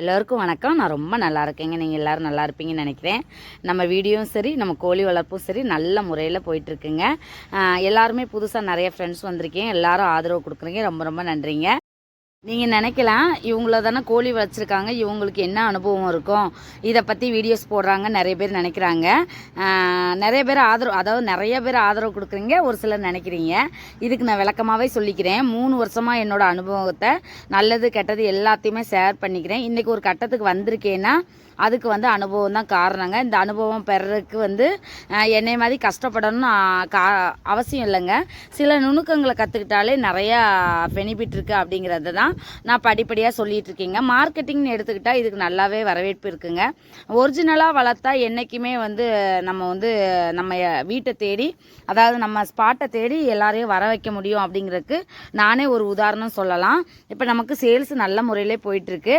எல்லோருக்கும் வணக்கம். நான் ரொம்ப நல்லா இருக்கேங்க. நீங்கள் எல்லோரும் நல்லா இருப்பீங்கன்னு நினைக்கிறேன். நம்ம வீடியோவும் சரி நம்ம கோழி வளர்ப்பும் சரி நல்ல முறையில் போயிட்டுருக்குங்க. எல்லாருமே புதுசாக நிறைய ஃப்ரெண்ட்ஸ் வந்திருக்கீங்க. எல்லோரும் ஆதரவு கொடுக்குறீங்க. ரொம்ப ரொம்ப நன்றிங்க. நீங்கள் நினைக்கலாம் இவங்கள தானே கோழி வளர்த்துருக்காங்க இவங்களுக்கு என்ன அனுபவம் இருக்கும்? இதை பற்றி வீடியோஸ் போடுறாங்க நிறைய பேர் நினைக்கிறாங்க. நிறைய பேர் ஆதரவு அதாவது நிறைய பேர் ஆதரவு கொடுக்குறீங்க ஒரு சிலர் நினைக்கிறீங்க. இதுக்கு நான் விளக்கமாகவே சொல்லிக்கிறேன். மூணு வருஷமாக என்னோட அனுபவத்தை நல்லது கெட்டது எல்லாத்தையுமே ஷேர் பண்ணிக்கிறேன். இன்றைக்கி ஒரு கட்டத்துக்கு வந்திருக்கேன்னா அதுக்கு வந்து அனுபவம் தான் காரணங்க. இந்த அனுபவம் பெறறதுக்கு வந்து என்னை மாதிரி கஷ்டப்படணும்னு கா அவசியம் இல்லைங்க. சில நுணுக்கங்களை கற்றுக்கிட்டாலே நிறையா பெனிஃபிட் இருக்குது அப்படிங்கிறது தான். நான் படிப்படியாக சொல்லிட்டு இருக்கேங்க. மார்க்கெட்டிங்னு எடுத்துக்கிட்டால் இதுக்கு நல்லாவே வரவேற்பு இருக்குங்க. ஒரிஜினலாக வளர்த்தா என்றைக்குமே வந்து நம்ம வந்து நம்ம வீட்டை தேடி அதாவது நம்ம ஸ்பாட்டை தேடி எல்லாரையும் வர வைக்க முடியும் அப்படிங்கிறதுக்கு நானே ஒரு உதாரணம் சொல்லலாம். இப்போ நமக்கு சேல்ஸ் நல்ல முறையிலே போயிட்டுருக்கு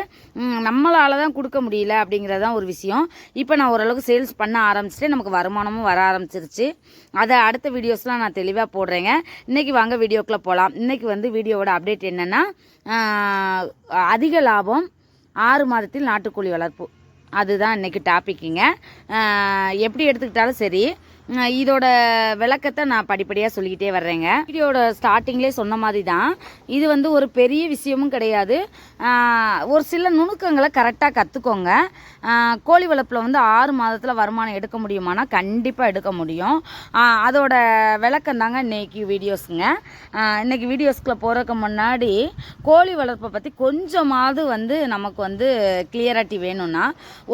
நம்மளால் தான் கொடுக்க முடியல அப்படிங்கிறது தான் ஒரு விஷயம். இப்போ நான் ஓரளவுக்கு சேல்ஸ் பண்ண ஆரம்பிச்சிட்டு நமக்கு வருமானமும் வர ஆரம்பிச்சிருச்சு. அதை அடுத்த வீடியோஸ்லாம் நான் தெளிவாக போடுறேங்க. இன்றைக்கி வாங்க வீடியோக்குள்ளே போகலாம் இன்றைக்கி வந்து வீடியோவோட அப்டேட் என்னென்னா அதிக லாபம் ஆறு மாதத்தில் நாட்டுக்கோழி வளர்ப்பு. அதுதான் இன்றைக்கி டாப்பிக்குங்க எப்படி எடுத்துக்கிட்டாலும் சரி இதோட விளக்கத்தை நான் படிப்படியாக சொல்லிக்கிட்டே வர்றேங்க. வீடியோட ஸ்டார்டிங்லேயே சொன்ன மாதிரி தான் இது வந்து ஒரு பெரிய விஷயமும் கிடையாது. ஒரு சில நுணுக்கங்களை கரெக்டாக கற்றுக்கோங்க கோழி வளர்ப்பில் வந்து ஆறு மாதத்தில் வருமானம் எடுக்க முடியுமானா கண்டிப்பாக எடுக்க முடியும். அதோட விளக்கம் தாங்க இன்னைக்கு வீடியோஸுங்க. இன்றைக்கி இன்னைக்கு வீடியோஸ்க்குள்ள போகிறதுக்கு முன்னாடி கோழி வளர்ப்பை பற்றி கொஞ்சமாவது வந்து நமக்கு வந்து கிளியராட்டி வேணும்னா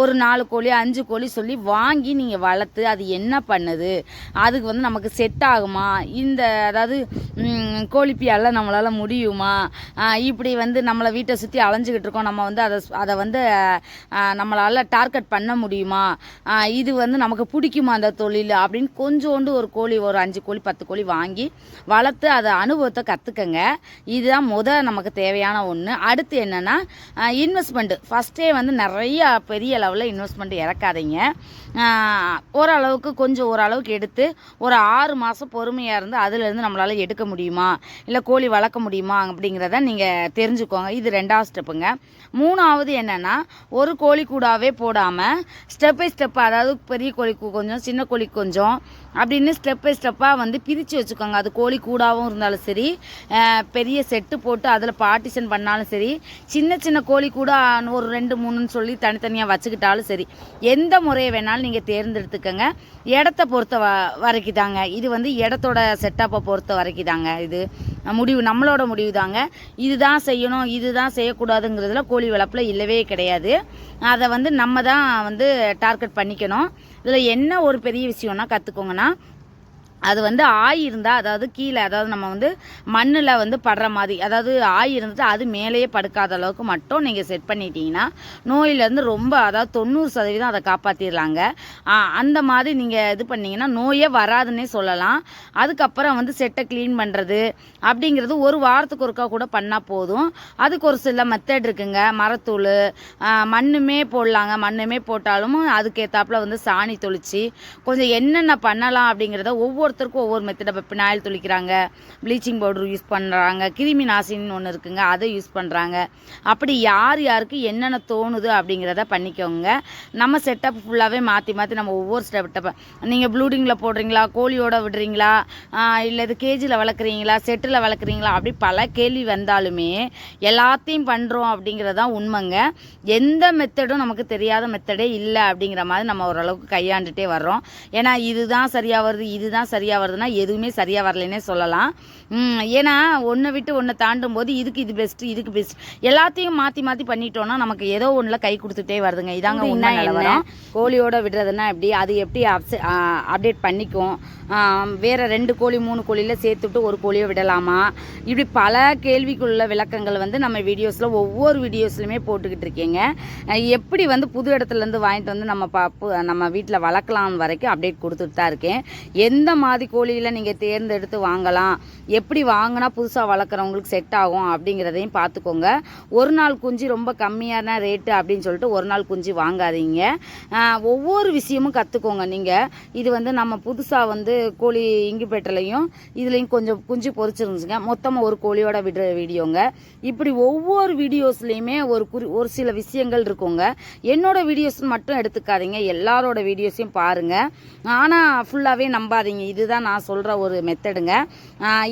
ஒரு நாலு கோழி அஞ்சு கோழி சொல்லி வாங்கி நீங்கள் வளர்த்து அது என்ன பண்ணுது? அதுக்கு வந்து நமக்கு செட் ஆகுமா? இந்த அதாவது கோழிப்பியால் நம்மளால் முடியுமா? இப்படி வந்து நம்மளை வீட்டை சுற்றி அலைஞ்சிக்கிட்டு இருக்கோம். நம்ம வந்து அதை அதை வந்து நம்மளால் டார்கெட் பண்ண முடியுமா? இது வந்து நமக்கு பிடிக்குமா அந்த தொழில்? அப்படின்னு கொஞ்சோண்டு ஒரு கோழி ஒரு அஞ்சு கோழி பத்து கோழி வாங்கி வளர்த்து அதை அனுபவத்தை கற்றுக்கங்க இதுதான் முத நமக்கு தேவையான ஒன்று அடுத்து என்னென்னா இன்வெஸ்ட்மெண்ட்டு ஃபஸ்ட்டே வந்து நிறைய பெரிய லெவலில் இன்வெஸ்ட்மெண்ட் இறக்காதீங்க. ஓரளவுக்கு கொஞ்சம் அளவுக்கு எடுத்து ஒரு ஆறு மாதம் பொறுமையாக இருந்து அதுலேருந்து நம்மளால் எடுக்க முடியுமா? இல்லை கோழி வளர்க்க முடியுமா? அப்படிங்கிறத நீங்கள் தெரிஞ்சுக்கோங்க. இது ரெண்டாவது ஸ்டெப்புங்க மூணாவது என்னென்னா ஒரு கோழி கூடாவே போடாமல் ஸ்டெப் பை ஸ்டெப் அதாவது பெரிய கோழிக்கு கொஞ்சம் சின்ன கோழிக்கு கொஞ்சம் அப்படின்னு ஸ்டெப் பை ஸ்டெப்பாக வந்து பிரித்து வச்சுக்கோங்க. அது கோழி கூடாகவும் இருந்தாலும் சரி பெரிய செட்டு போட்டு அதில் பார்ட்டிஷன் பண்ணாலும் சரி சின்ன சின்ன கோழி கூட ஒரு ரெண்டு மூணுன்னு சொல்லி தனித்தனியாக வச்சுக்கிட்டாலும் சரி எந்த முறையை வேணாலும் நீங்கள் தேர்ந்தெடுத்துக்கோங்க. இடத்த பொறுத்த வ வரைக்கும் தாங்க இது வந்து இடத்தோட செட்டப்பை பொறுத்த வரைக்கும் தாங்க இது. முடிவு நம்மளோட முடிவு தாங்க இதுதான் செய்யணும் இதுதான் செய்யக்கூடாதுங்கிறதுல கோழி வளர்ப்பில் இல்லவே கிடையாது. அதை வந்து நம்ம தான் வந்து டார்கெட் பண்ணிக்கணும். இதில் என்ன ஒரு பெரிய விஷயம்னா கற்றுக்கோங்கன்னா அது வந்து ஆய் இருந்தால் அதாவது கீழே அதாவது நம்ம வந்து மண்ணில் வந்து படுற மாதிரி அதாவது ஆய் இருந்துட்டு அது மேலேயே படுக்காத அளவுக்கு மட்டும் நீங்கள் செட் பண்ணிட்டீங்கன்னா நோயிலேருந்து ரொம்ப அதாவது தொண்ணூறு சதவீதம் அதை காப்பாற்றிடலாங்க அந்த மாதிரி நீங்கள் இது பண்ணிங்கன்னா நோயே வராதுன்னே சொல்லலாம். அதுக்கப்புறம் வந்து செட்டை க்ளீன் பண்ணுறது அப்படிங்கிறது ஒரு வாரத்துக்கு ஒருக்கா கூட பண்ணால் போதும். அதுக்கு ஒரு சில மெத்தட் இருக்குங்க. மரத்தூள் மண்ணுமே போடலாங்க. மண்ணுமே போட்டாலும் அதுக்கேற்றாப்புல வந்து சாணி தொளிச்சு கொஞ்சம் என்னென்ன பண்ணலாம் அப்படிங்கிறத ஒவ்வொருத்தருக்கும் ஒவ்வொரு மெத்தடை இப்போ பினாயில் துளிக்கிறாங்க ப்ளீச்சிங் பவுடர் யூஸ் பண்ணுறாங்க கிருமி நாசினின்னு ஒன்று இருக்குங்க அதை யூஸ் பண்ணுறாங்க அப்படி யார் யாருக்கு என்னென்ன தோணுது அப்படிங்கிறத பண்ணிக்கோங்க. நம்ம செட்டப் ஃபுல்லாகவே மாற்றி மாற்றி நம்ம ஒவ்வொரு ஸ்டெப் நீங்கள் ப்ளூடிங்கில் போடுறீங்களா கோழியோட விடுறீங்களா இல்லை இது கேஜியில் வளர்க்குறீங்களா செட்டில் வளர்க்குறீங்களா அப்படி பல கேள்வி வந்தாலுமே எல்லாத்தையும் பண்ணுறோம் அப்படிங்கிறது தான் உண்மைங்க. எந்த மெத்தடும் நமக்கு தெரியாத மெத்தடே இல்லை அப்படிங்கிற மாதிரி நம்ம ஓரளவுக்கு கையாண்டுட்டே வர்றோம். ஏன்னா இதுதான் சரியாக வருது இதுதான் சரியாக வருதுன்னா எதுவுமே சரியாக வரலைன்னே சொல்லலாம். ஏன்னா ஒன்றை விட்டு ஒன்றை தாண்டும் போது இதுக்கு இது பெஸ்ட்டு இதுக்கு பெஸ்ட் எல்லாத்தையும் மாற்றி மாற்றி பண்ணிட்டோம்னா நமக்கு ஏதோ ஒன்றில் கை கொடுத்துட்டே வருதுங்க. இதாங்க உண்மை நிலவரம். கோழியோட விடுறதுன்னா எப்படி? அது எப்படி அப்டேட் பண்ணிக்கும்? வேற ரெண்டு கோழி மூணு கோழியில் சேர்த்துட்டு ஒரு கோழியை விடலாமா? இப்படி பல கேள்விக்குள்ள விளக்கங்கள் வந்து நம்ம வீடியோஸில் ஒவ்வொரு வீடியோஸ்லையுமே போட்டுக்கிட்டு இருக்கீங்க. எப்படி வந்து புது இடத்துலேருந்து வாங்கிட்டு வந்து நம்ம பாப்பு நம்ம வீட்டில் வளர்க்கலாம் வரைக்கும் அப்டேட் கொடுத்துட்டு தான் இருக்கேன். எந்த மாதிரி கோழியில் நீங்கள் தேர்ந்தெடுத்து வாங்கலாம். எப்படி வாங்கினா புதுசாக வளர்க்குறவங்களுக்கு செட் ஆகும் அப்படிங்கிறதையும் பார்த்துக்கோங்க. ஒரு நாள் குஞ்சு ரொம்ப கம்மியான ரேட்டு அப்படின்னு சொல்லிட்டு ஒரு நாள் குஞ்சு வாங்காதீங்க. ஒவ்வொரு விஷயமும் கற்றுக்கோங்க நீங்கள் இது வந்து நம்ம புதுசாக வந்து கோழி இங்குபேட்டிலையும் இதுலேயும் கொஞ்சம் குஞ்சு பொறிச்சிருந்துச்சுங்க. மொத்தமாக ஒரு கோழியோட விடுற வீடியோங்க. இப்படி ஒவ்வொரு வீடியோஸ்லேயுமே ஒரு குறி ஒரு சில விஷயங்கள் இருக்குங்க. என்னோட வீடியோஸ் மட்டும் எடுத்துக்காதீங்க. எல்லாரோட வீடியோஸையும் பாருங்கள் ஆனால் ஃபுல்லாகவே நம்பாதீங்க. இதுதான் நான் சொல்கிற ஒரு மெத்தடுங்க.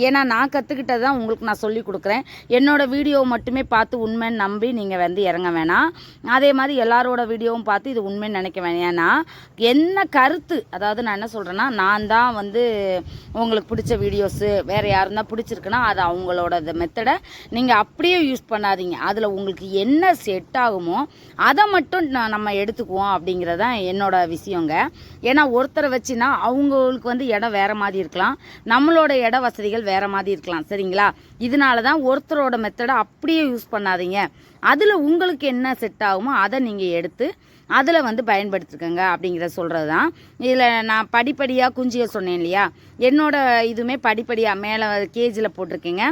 ஏன்னா நான் கற்றுக்கிட்டது தான் உங்களுக்கு நான் சொல்லி கொடுக்குறேன். என்னோட வீடியோ மட்டுமே பார்த்து உண்மைன்னு நம்பி நீங்கள் வந்து இறங்க வேணாம். அதே மாதிரி எல்லாரோட வீடியோவும் பார்த்து இது உண்மைன்னு நினைக்க வேணாம். ஏன்னா என்ன கருத்து அதாவது நான் என்ன சொல்கிறேன்னா நான் தான் வந்து உங்களுக்கு பிடிச்ச வீடியோஸு வேறு யாரும் தான் பிடிச்சிருக்குன்னா அது அவங்களோட மெத்தடை நீங்கள் அப்படியே யூஸ் பண்ணாதீங்க. அதில் உங்களுக்கு என்ன செட் ஆகுமோ அதை மட்டும் நான் நம்ம எடுத்துக்குவோம் அப்படிங்கிறது தான் என்னோட விஷயங்க. ஏன்னா ஒருத்தரை வச்சுன்னா அவங்களுக்கு வந்து இடம் வேறு மாதிரி இருக்கலாம். நம்மளோட இட வசதிகள் வேறு மாதிரி இருக்கலாம். சரிங்களா? இதனால தான் ஒருத்தரோட மெத்தடை அப்படியே யூஸ் பண்ணாதீங்க. அதில் உங்களுக்கு என்ன செட் ஆகுமோ அதை நீங்கள் எடுத்து அதில் வந்து பயன்படுத்திருக்கங்க அப்படிங்கிறத சொல்கிறது தான் இதில் நான் படிப்படியாக குஞ்சியை சொன்னேன் இல்லையா? என்னோடய இதுவுமே படிப்படியாக மேலே கேஜியில் போட்டிருக்கேங்க.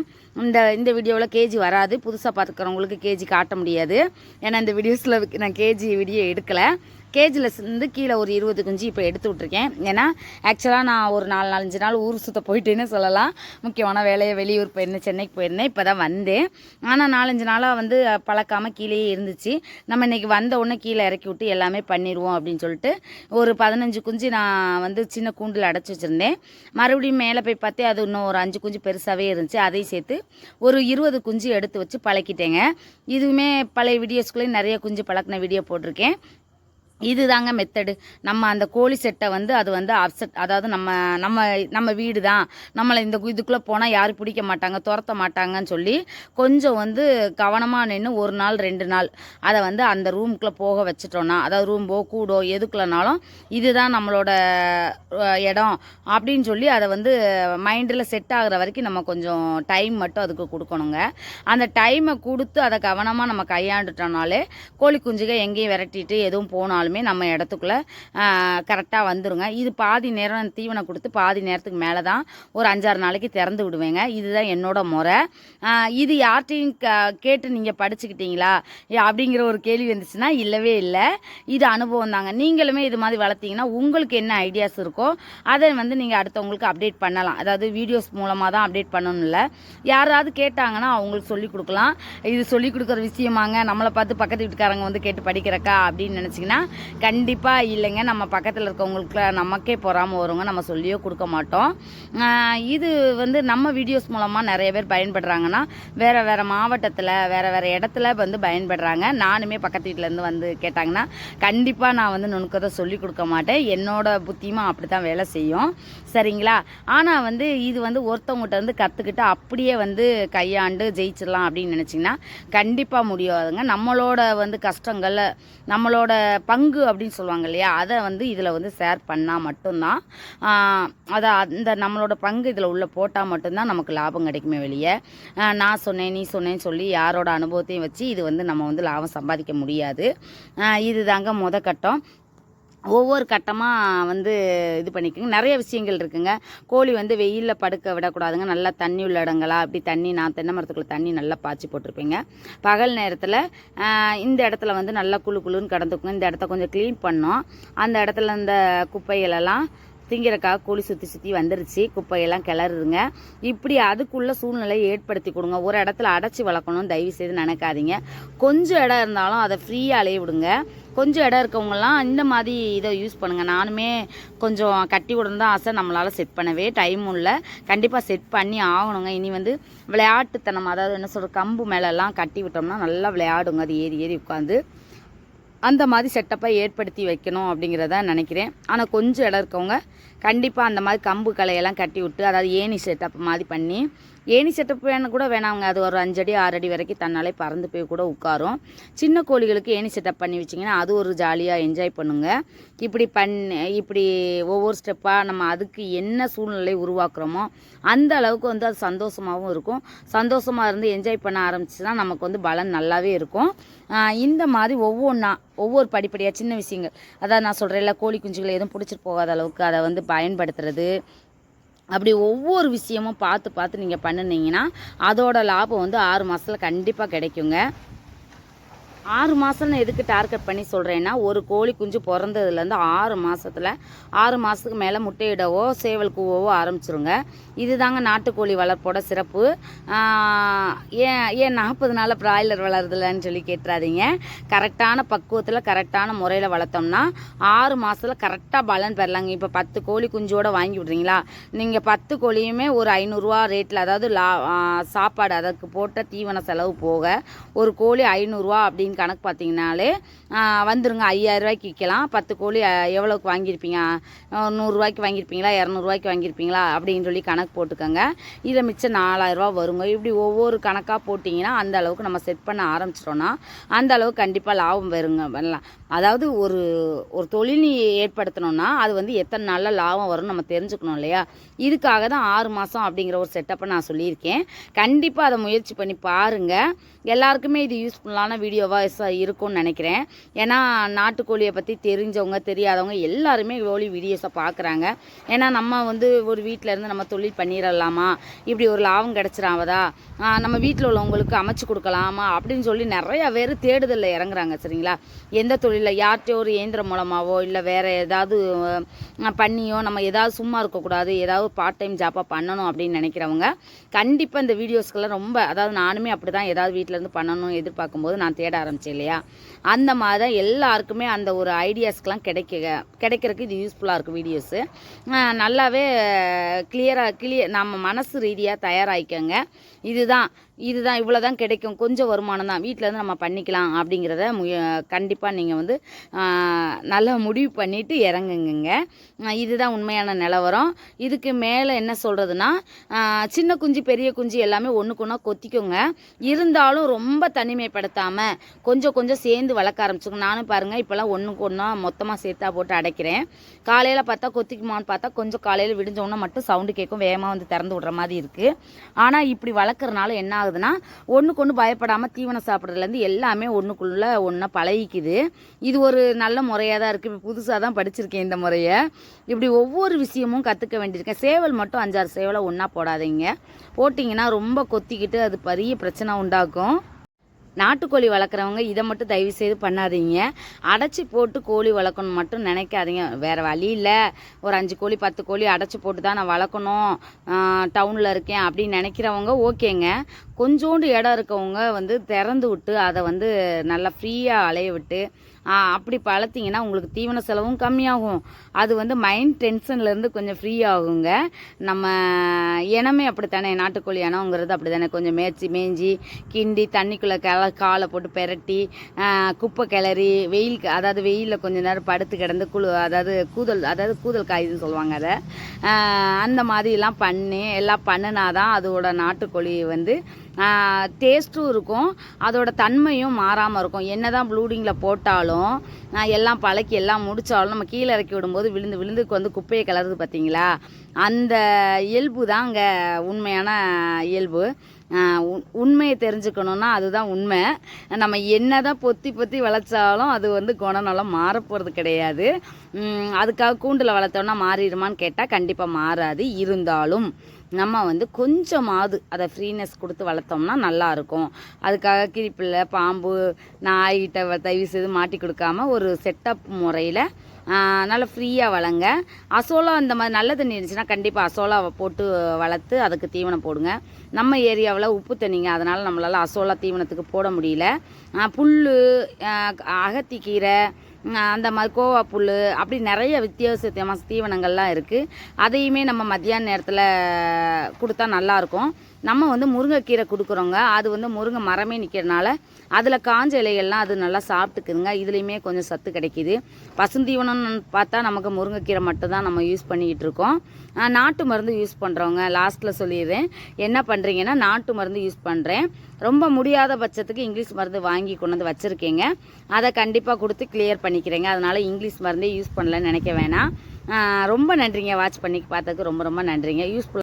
இந்த இந்த வீடியோவில் கேஜி வராது. புதுசாக பார்த்துக்கிறவங்களுக்கு கேஜி காட்ட முடியாது. ஏன்னா இந்த வீடியோஸில் நான் கேஜி வீடியோ எடுக்கலை. கேஜில் இருந்து கீழே ஒரு இருபது குஞ்சு இப்போ எடுத்து விட்ருக்கேன் ஏன்னா ஆக்சுவலாக நான் ஒரு நாலு நாலஞ்சு நாள் ஊர் சுற்ற போயிட்டேன்னு சொல்லலாம். முக்கியமான வேலையை வெளியூர் போயிருந்தேன் சென்னைக்கு போயிருந்தேன் இப்போ தான் வந்தேன். ஆனால் நாலஞ்சு நாளாக வந்து பழக்காமல் கீழேயே இருந்துச்சு. நம்ம இன்றைக்கி வந்த உடனே கீழே இறக்கி விட்டு எல்லாமே பண்ணிடுவோம் அப்படின்னு சொல்லிட்டு ஒரு பதினஞ்சு குஞ்சு நான் வந்து சின்ன கூண்டில் அடைச்சி வச்சுருந்தேன். மறுபடியும் மேலே போய் பார்த்தே அது இன்னும் ஒரு அஞ்சு குஞ்சு பெருசாகவே இருந்துச்சு. அதையும் சேர்த்து ஒரு இருபது குஞ்சு எடுத்து வச்சு பழக்கிட்டேங்க. இதுவுமே பழைய வீடியோஸ்குள்ளேயும் நிறைய குஞ்சு பழக்கின வீடியோ போட்டிருக்கேன். இதுதாங்க மெத்தடு நம்ம அந்த கோழி செட்டை வந்து அது வந்து அப்செட் அதாவது நம்ம நம்ம நம்ம வீடு தான் நம்மளை இந்த இதுக்குள்ளே போனால் யாரும் பிடிக்க மாட்டாங்க துரத்த மாட்டாங்கன்னு சொல்லி கொஞ்சம் வந்து கவனமாக நின்று ஒரு நாள் ரெண்டு நாள் அதை வந்து அந்த ரூமுக்குள்ளே போக வச்சிட்டோன்னா அதாவது ரூம்போ கூடோ எதுக்குள்ளனாலும் இதுதான் நம்மளோட இடம் அப்படின்னு சொல்லி அதை வந்து மைண்டில் செட் ஆகிற வரைக்கும் நம்ம கொஞ்சம் டைம் மட்டும் அதுக்கு கொடுக்கணுங்க. அந்த டைமை கொடுத்து அதை கவனமாக நம்ம கையாண்டுட்டோம்னாலே கோழி குஞ்சுக எங்கேயும் விரட்டிட்டு எதுவும் போனாலும் நம்ம இடத்துக்குள்ளே கரெக்டாக வந்துடுங்க இது பாதி நேரம் தீவனம் கொடுத்து பாதி நேரத்துக்கு மேலே தான் ஒரு அஞ்சாறு நாளைக்கு திறந்து விடுவேங்க. இதுதான் என்னோட முறை. இது யார்கிட்டையும் க- கேட்டு நீங்கள் படிச்சுக்கிட்டீங்களா? அப்படிங்கிற ஒரு கேள்வி வந்துச்சுன்னா இல்லவே இல்லை. இது அனுபவம் தாங்க நீங்களுமே இது மாதிரி வளர்த்தீங்கன்னா உங்களுக்கு என்ன ஐடியாஸ் இருக்கோ அதை வந்து நீங்கள் அடுத்தவங்களுக்கு அப்டேட் பண்ணலாம். அதாவது வீடியோஸ் மூலமாக தான் அப்டேட் பண்ணணும் இல்லை. யாராவது கேட்டாங்கன்னா அவங்களுக்கு சொல்லி கொடுக்கலாம். இது சொல்லி கொடுக்குற விஷயமாங்க. நம்மளை பார்த்து பக்கத்து வீட்டுக்காரங்க வந்து கேட்டு படிக்கிறக்கா அப்படின்னு நினச்சிங்கன்னா கண்டிப்பாக இல்லைங்க. நம்ம பக்கத்தில் இருக்கவங்களுக்கு நமக்கே பொறாமல் வருங்க. நம்ம சொல்லியோ கொடுக்க மாட்டோம். இது வந்து நம்ம வீடியோஸ் மூலமாக நிறைய பேர் பயன்படுறாங்கன்னா வேறு வேறு மாவட்டத்தில் வேறு வேறு இடத்துல வந்து பயன்படுறாங்க. நானுமே பக்கத்து வீட்டிலேருந்து வந்து கேட்டாங்கன்னா கண்டிப்பாக நான் வந்து நுணுக்கத்தை சொல்லி கொடுக்க மாட்டேன். என்னோட புத்தியுமா அப்படி தான் வேலை செய்யும். சரிங்களா? ஆனால் வந்து இது வந்து ஒருத்தவங்ககிட்ட வந்து கற்றுக்கிட்டு அப்படியே வந்து கையாண்டு ஜெயிச்சிடலாம் அப்படின்னு நினச்சிங்கன்னா கண்டிப்பாக முடியாதுங்க. நம்மளோட வந்து கஷ்டங்கள் நம்மளோட பங்கு பங்கு அப்படின்னு சொல்லுவாங்க இல்லையா? அதை வந்து இதில் வந்து ஷேர் பண்ணால் மட்டும்தான். அதை அந்த நம்மளோட பங்கு இதில் உள்ள போட்டால் மட்டும்தான் நமக்கு லாபம் கிடைக்குமே வெளியே. நான் சொன்னேன் நீ சொன்னேன்னு சொல்லி யாரோட அனுபவத்தையும் வச்சு இது வந்து நம்ம வந்து லாபம் சம்பாதிக்க முடியாது. இது இதுதாங்க முத கட்டம். ஒவ்வொரு கட்டமாக வந்து இது பண்ணிக்கோங்க. நிறைய விஷயங்கள் இருக்குங்க. கோழி வந்து வெயிலில் படுக்க விடக்கூடாதுங்க. நல்லா தண்ணி உள்ள இடங்களா அப்படி தண்ணி நான் தென்னை மரத்துக்குள்ள தண்ணி நல்லா பாய்ச்சி போட்டிருப்பீங்க. பகல் நேரத்தில் இந்த இடத்துல வந்து நல்லா குளு குளுன்னு கிடந்துக்குங்க. இந்த இடத்த கொஞ்சம் க்ளீன் பண்ணோம். அந்த இடத்துல இந்த குப்பைகளெல்லாம் திங்கிறக்காக கூலி சுற்றி சுற்றி வந்துருச்சு குப்பையெல்லாம் கிளறுதுங்க. இப்படி அதுக்குள்ள சூழ்நிலையை ஏற்படுத்தி கொடுங்க. ஒரு இடத்துல அடைச்சி வளர்க்கணும் தயவு செய்து நினைக்காதீங்க. கொஞ்சம் இடம் இருந்தாலும் அதை ஃப்ரீயாக அலைய விடுங்க. கொஞ்சம் இடம் இருக்கவங்கலாம் இந்த மாதிரி இதை யூஸ் பண்ணுங்கள் நானுமே கொஞ்சம் கட்டி விடணும் தான் ஆசை நம்மளால் செட் பண்ணவே டைமும் இல்லை. கண்டிப்பாக செட் பண்ணி ஆகணுங்க. இனி வந்து விளையாட்டுத்தனம் அதாவது என்ன சொல்கிற கம்பு மேலெல்லாம் கட்டி விட்டோம்னா நல்லா விளையாடுங்க. அது ஏறி ஏறி உட்காந்து அந்த மாதிரி செட்டப்பை ஏற்படுத்தி வைக்கணும் அப்படிங்கிறத நினைக்கிறேன். ஆனால் கொஞ்சம் இடம் இருக்கவங்க கண்டிப்பாக அந்த மாதிரி கம்பு கலையெல்லாம் கட்டி விட்டு அதாவது ஏணி செட்டப் மாதிரி பண்ணி ஏணி செட்டப் வேணும் கூட வேணாங்க அது ஒரு அஞ்சடி ஆறடி வரைக்கும் தன்னாலே பறந்து போய் கூட உட்காரும். சின்ன கோழிகளுக்கு ஏணி செட்டப் பண்ணி வச்சிங்கன்னா அது ஒரு ஜாலியாக என்ஜாய் பண்ணுங்க. இப்படி பண்ணி இப்படி ஒவ்வொரு ஸ்டெப்பாக நம்ம அதுக்கு என்ன சூழ்நிலை உருவாக்குறோமோ அந்த அளவுக்கு வந்து அது சந்தோஷமாகவும் இருக்கும். சந்தோஷமாக இருந்து என்ஜாய் பண்ண ஆரம்பிச்சுன்னா நமக்கு வந்து பலன் நல்லாவே இருக்கும். இந்த மாதிரி ஒவ்வொன்றா ஒவ்வொரு படிப்படியாக சின்ன விஷயங்கள். அதாவது நான் சொல்கிறேன்ல கோழி குஞ்சுகளை எதுவும் பிடிச்சிட்டு போகாத அளவுக்கு அதை வந்து பயன்படுத்துறது. அப்படி ஒவ்வொரு விஷயமும் பார்த்து பார்த்து நீங்கள் பண்ணுனீங்கன்னா அதோட லாபம் வந்து ஆறு மாதத்தில் கண்டிப்பாக கிடைக்குங்க. ஆறு மாதம்னு எதுக்கு டார்கெட் பண்ணி சொல்கிறேன்னா ஒரு கோழி குஞ்சு பிறந்ததுலேருந்து ஆறு மாதத்தில் ஆறு மாதத்துக்கு மேலே முட்டையிடவோ சேவல் கூவவோ ஆரம்பிச்சிருங்க. இதுதாங்க நாட்டுக்கோழி வளர்ப்போட சிறப்பு. ஏன் ஏன் நாற்பது நாளில் பிராய்லர் வளருதுலன்னு சொல்லி கேட்டுறாதீங்க. கரெக்டான பக்குவத்தில் கரெக்டான முறையில் வளர்த்தோம்னா ஆறு மாதத்தில் கரெக்டாக பலன் பெறலாங்க. இப்போ பத்து கோழி குஞ்சோடு வாங்கி விட்றீங்களா? நீங்கள் பத்து கோழியுமே ஒரு ஐநூறுரூவா ரேட்டில் அதாவது லா சாப்பாடு அதற்கு போட்ட தீவன செலவு போக ஒரு கோழி ஐநூறுரூவா அப்படின்னு கணக்கு பார்த்தீங்கனாலே வந்துருங்க ஐயாயிரரூவாய்க்கு விற்கலாம். பத்து கோழி எவ்வளோக்கு வாங்கியிருப்பீங்க? நூறுரூவாய்க்கு வாங்கியிருப்பீங்களா? இரநூறுவாய்க்கு வாங்கியிருப்பீங்களா? அப்படின்னு சொல்லி கணக்கு போட்டுக்கோங்க. இதில் மிச்சம் நாலாயிரரூவா வருங்க. இப்படி ஒவ்வொரு கணக்காக போட்டிங்கன்னா அந்த அளவுக்கு நம்ம செட் பண்ண ஆரம்பிச்சிட்டோன்னா அந்த அளவுக்கு கண்டிப்பாக லாபம் வருங்க வரலாம். அதாவது ஒரு ஒரு தொழில் ஏற்படுத்தணும்னா அது வந்து எத்தனை நாளில் லாபம் வரும்னு நம்ம தெரிஞ்சுக்கணும் இல்லையா? இதுக்காக தான் ஆறு மாதம் அப்படிங்கிற ஒரு செட்டப்பை நான் சொல்லியிருக்கேன். கண்டிப்பாக அதை முயற்சி பண்ணி பாருங்கள் எல்லாருக்குமே இது யூஸ்ஃபுல்லான வீடியோவாக இருக்கும்னு நினைக்கிறேன். ஏன்னா நாட்டுக்கோழியை பற்றி தெரிஞ்சவங்க தெரியாதவங்க எல்லாருமே கோழி வீடியோஸை பார்க்குறாங்க ஏன்னா நம்ம வந்து ஒரு வீட்டில் இருந்து நம்ம தொழில் பண்ணிடலாமா இப்படி ஒரு லாபம் கிடச்சிராவதா நம்ம வீட்டில் உள்ளவங்களுக்கு அமைச்சு கொடுக்கலாமா? அப்படின்னு சொல்லி நிறையா பேர் தேடுதலில் இறங்குறாங்க சரிங்களா? எந்த தொழிலில் யார்கிட்டயோ ஒரு இயந்திரம் மூலமாகவோ இல்லை வேறு ஏதாவது பண்ணியோ நம்ம ஏதாவது சும்மா இருக்கக்கூடாது ஏதாவது பார்ட் டைம் ஜாப்பாக பண்ணணும் அப்படின்னு நினைக்கிறவங்க கண்டிப்பாக இந்த வீடியோஸ்க்கெல்லாம் ரொம்ப அதாவது நானுமே அப்படி தான் ஏதாவது வீட்டிலேருந்து பண்ணணும் எதிர்பார்க்கும்போது நான் தேட ஆரம்பிச்சு இல்லையா? அந்த மாதிரி தான் எல்லாருக்குமே அந்த ஒரு ஐடியாஸ்க்கெலாம் கிடைக்க கிடைக்கிறதுக்கு இது யூஸ்ஃபுல்லாக இருக்கும் வீடியோஸு நல்லாவே கிளியராக கிளியர் நம்ம மனசு ரீதியாக தயாராகிக்கோங்க. இதுதான். இதுதான் இவ்வளோ தான் கிடைக்கும். கொஞ்சம் வருமானம் தான். வீட்டிலேருந்து நம்ம பண்ணிக்கலாம் அப்படிங்கிறத முய கண்டிப்பாக நீங்கள் வந்து நல்லா முடிவு பண்ணிவிட்டு இறங்குங்க இதுதான் உண்மையான நிலவரம். இதுக்கு மேலே என்ன சொல்கிறதுனா சின்ன குஞ்சு பெரிய குஞ்சு எல்லாமே ஒன்றுக்கு ஒன்றா கொத்திக்கோங்க. இருந்தாலும் ரொம்ப தனிமைப்படுத்தாமல் கொஞ்சம் கொஞ்சம் சேர்ந்து வளர்க்க ஆரம்பிச்சுக்கோங்க. நானும் பாருங்கள் இப்போல்லாம் ஒன்றுக்கு ஒன்றா மொத்தமாக சேர்த்தா போட்டு அடைக்கிறேன். காலையில் பார்த்தா கொத்திக்குமான்னு பார்த்தா கொஞ்சம் காலையில் விடிஞ்சோன்னா மட்டும் சவுண்டு கேட்கும். வேகமாக வந்து திறந்து விடுற மாதிரி இருக்குது ஆனால் இப்படி வளர்க்குறனால என்ன ஆகுதுன்னா ஒன்றுக்கு ஒன்று பயப்படாமல் தீவனம் சாப்பிட்றதுலேருந்து எல்லாமே ஒன்றுக்குள்ளே ஒன்றா பழகிக்குது. இது ஒரு நல்ல முறையாக தான் இருக்குது இப்போ புதுசாக தான் படிச்சிருக்கேன் இந்த முறையை. இப்படி ஒவ்வொரு விஷயமும் கற்றுக்க வேண்டியிருக்கேன் சேவல் மட்டும் அஞ்சாறு சேவலை ஒன்றா போடாதீங்க. போட்டிங்கன்னா ரொம்ப கொத்திக்கிட்டு அது பெரிய பிரச்சனை உண்டாக்கும். நாட்டுக்கோழி வளர்க்குறவங்க இதை மட்டும் தயவு செய்து பண்ணாதீங்க. அடைச்சி போட்டு கோழி வளர்க்கணும் மட்டும் நினைக்காதீங்க. வேறு வழி இல்லை. ஒரு அஞ்சு கோழி பத்து கோழி அடைச்சி போட்டு தான் நான் வளர்க்கணும். டவுனில் இருக்கேன் அப்படின்னு நினைக்கிறவங்க ஓகேங்க. கொஞ்சோண்டு இடம் இருக்கவங்க வந்து திறந்து விட்டு அதை வந்து நல்லா ஃப்ரீயாக அலைய விட்டு அப்படி வளர்த்திங்கன்னா உங்களுக்கு தீவன செலவும் கம்மியாகும். அது வந்து மைண்ட் டென்ஷன்லேருந்து கொஞ்சம் ஃப்ரீ ஆகுங்க. நம்ம இனமே அப்படித்தானே நாட்டுக்கோழி இனங்கிறது அப்படி தானே கொஞ்சம் மேய்ச்சி மேய்ஞ்சி கிண்டி தண்ணிக்குள்ளே கிள காலை போட்டு பெரட்டி குப்பை கிளறி வெயில் அதாவது வெயிலில் கொஞ்ச நேரம் படுத்து கிடந்து குழு அதாவது கூதல் அதாவது கூதல் காயுதுன்னு சொல்லுவாங்க அதை. அந்த மாதிரிலாம் பண்ணி எல்லாம் பண்ணினாதான் அதோட நாட்டுக்கோழி வந்து டேஸ்ட்டும் இருக்கும். அதோட தன்மையும் மாறாமல் இருக்கும். என்ன தான் ப்ளூடிங்கில் போட்டாலும் எல்லாம் பழக்கி எல்லாம் முடித்தாலும் நம்ம கீழே இறக்கி விடும்போது விழுந்து விழுந்துக்கு வந்து குப்பையை கலருது பார்த்தீங்களா அந்த இயல்பு தான் அங்கே உண்மையான இயல்பு. உண்மையை தெரிஞ்சுக்கணுன்னா அதுதான் உண்மை. நம்ம என்ன தான் பொத்தி பொத்தி வளர்த்தாலும் அது வந்து குணநலம் மாறப்போகிறது கிடையாது. அதுக்காக கூண்டில் வளர்த்தோன்னா மாறிடுமான்னு கேட்டால் கண்டிப்பாக மாறாது. இருந்தாலும் நம்ம வந்து கொஞ்சமாவது அதை ஃப்ரீனஸ் கொடுத்து வளர்த்தோம்னா நல்லாயிருக்கும். அதுக்காக கிரிப்பிள்ளை பாம்பு நாய்கிட்ட தயவு செய்து மாட்டி கொடுக்காம ஒரு செட்டப் முறையில் நல்லா ஃப்ரீயாக வளங்க அசோலா இந்த மாதிரி நல்ல தண்ணி இருந்துச்சுன்னா கண்டிப்பாக அசோலாவை போட்டு வளர்த்து அதுக்கு தீவனம் போடுங்க. நம்ம ஏரியாவில் உப்பு தண்ணிங்க அதனால் நம்மளால் அசோலா தீவனத்துக்கு போட முடியல. புல் அகத்திக்கீரை அந்த மாதிரி கோவா புல் அப்படி நிறைய வித்தியாச வித்தியாச தீவனங்கள்லாம் இருக்குது அதையுமே நம்ம மத்தியான நேரத்தில் கொடுத்தா நல்லாயிருக்கும் நம்ம வந்து முருங்கைக்கீரை கொடுக்குறோங்க. அது வந்து முருங்கை மரமே நிற்கிறனால அதில் காஞ்ச இலைகள்லாம் அது நல்லா சாப்பிட்டுக்குதுங்க. இதுலேயுமே கொஞ்சம் சத்து கிடைக்கிது. பசுந்தீவனம்னு பார்த்தா நமக்கு முருங்கைக்கீரை மட்டும் தான் நம்ம யூஸ் பண்ணிக்கிட்டு இருக்கோம். நாட்டு மருந்து யூஸ் பண்ணுறவங்க லாஸ்ட்டில் சொல்லிடுறேன். என்ன பண்ணுறீங்கன்னா நாட்டு மருந்து யூஸ் பண்ணுறேன் ரொம்ப முடியாத பட்சத்துக்கு இங்கிலீஷ் மருந்து வாங்கி கொண்டு வந்து வச்சுருக்கீங்க. அதை கண்டிப்பாக கொடுத்து கிளியர் பண்ணிக்கிறேங்க. அதனால் இங்கிலீஷ் மருந்தே யூஸ் பண்ணலன்னு நினைக்க வேணாம். ரொம்ப நன்றிங்க. வாட்ச் பண்ணி பார்த்ததுக்கு ரொம்ப ரொம்ப நன்றிங்க. யூஸ்ஃபுல்